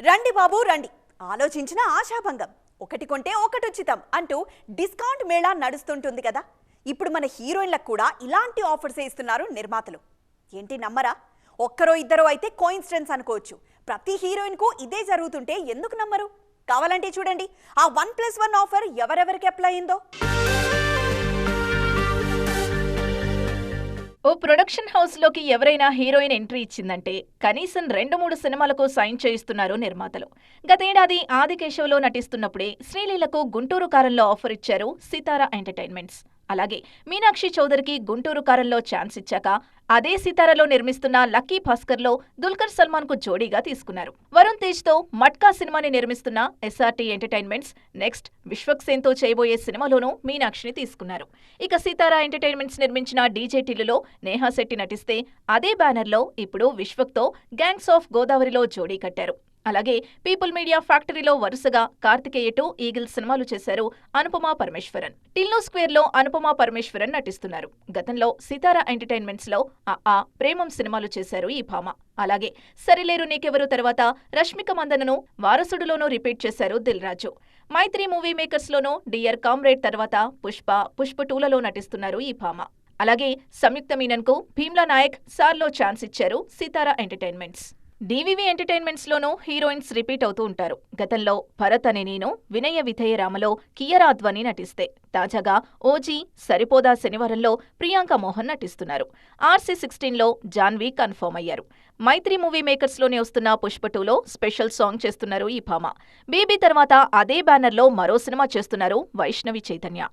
రండి బాబు రండి. ఆలోచించిన ఆశాభంగం. ఒకటి కొంటే ఒకటి ఉచితం అంటూ డిస్కౌంట్ మేళా నడుస్తుంటుంది కదా. ఇప్పుడు మన హీరోయిన్లకు కూడా ఇలాంటి ఆఫర్స్ ఇస్తున్నారు నిర్మాతలు. ఏంటి నమ్మరా? ఒక్కరో ఇద్దరో అయితే కోయిన్సిడెన్స్ అనుకోవచ్చు. ప్రతి హీరోయిన్కు ఇదే జరుగుతుంటే ఎందుకు నమ్మరు? కావాలంటే చూడండి. ఆ వన్ ప్లస్ వన్ ఆఫర్ ఎవరెవరికి అప్లై అయిందో. ఓ ప్రొడక్షన్ హౌస్లోకి ఎవరైనా హీరోయిన్ ఎంట్రీ ఇచ్చిందంటే కనీసం రెండు మూడు సినిమాలకు సైన్ చేయిస్తున్నారు నిర్మాతలు. గతేడాది ఆదికేశవ్లో నటిస్తున్నప్పుడే శ్రీలీలకు గుంటూరు కారంలో ఆఫర్ ఇచ్చారు సితారా ఎంటర్టైన్మెంట్స్. అలాగే మీనాక్షి చౌదరికి గుంటూరు కారంలో ఛాన్స్ ఇచ్చాక అదే సితారలో నిర్మిస్తున్న లక్కీ భాస్కర్లో దుల్కర్ సల్మాన్కు జోడీగా తీసుకున్నారు. వరుణ్ తేజ్తో మట్కా సినిమాని నిర్మిస్తున్న ఎస్ఆర్టీ ఎంటర్టైన్మెంట్స్ నెక్స్ట్ విశ్వక్ సేన్తో చేయబోయే సినిమాలోనూ మీనాక్షిని తీసుకున్నారు. ఇక సీతారా ఎంటర్టైన్మెంట్స్ నిర్మించిన డీజే టిల్లులో నేహా శెట్టి నటిస్తే అదే బ్యానర్లో ఇప్పుడు విశ్వక్తో గ్యాంగ్స్ ఆఫ్ గోదావరిలో జోడీ కట్టారు. అలాగే పీపుల్ మీడియా ఫ్యాక్టరీలో వరుసగా కార్తికేయ టు ఈగిల్ సినిమాలు చేశారు అనుపమ పరమేశ్వరన్. టిల్నో స్క్వేర్లో అనుపమ పరమేశ్వరన్ నటిస్తున్నారు. గతంలో సితారా ఎంటర్టైన్మెంట్స్లో ఆ ప్రేమం సినిమాలు చేశారు ఈ భామ. అలాగే సరిలేరు నీకెవరు తర్వాత రష్మిక మందనను వారసుడులోనూ రిపీట్ చేశారు దిల్ రాజు. మైత్రి మూవీ మేకర్స్ లోనూ డియర్ కామ్రేడ్ తర్వాత పుష్ప పుష్ప టూలలో నటిస్తున్నారు ఈ భామ. అలాగే సంయుక్త మీనన్కు భీమ్లా నాయక్ సార్లో ఛాన్స్ ఇచ్చారు సితారా ఎంటర్టైన్మెంట్స్. డివివి ఎంటర్టైన్మెంట్స్ లోనూ హీరోయిన్స్ రిపీట్ అవుతూ ఉంటారు. గతంలో భరత్ అనే నేను వినయ విధేయ రామలో కియరా నటిస్తే తాజాగా ఓజీ సరిపోదా శనివారంలో ప్రియాంక మోహన్ నటిస్తున్నారు. ఆర్సీ సిక్స్టీన్లో జాన్వీ కన్ఫర్మ్ అయ్యారు. మైత్రి మూవీ మేకర్స్లోనే వస్తున్న పుష్ప టూలో స్పెషల్ సాంగ్ చేస్తున్నారు ఈ భామ. బేబీ తర్వాత అదే బ్యానర్లో మరో సినిమా చేస్తున్నారు వైష్ణవి చైతన్య.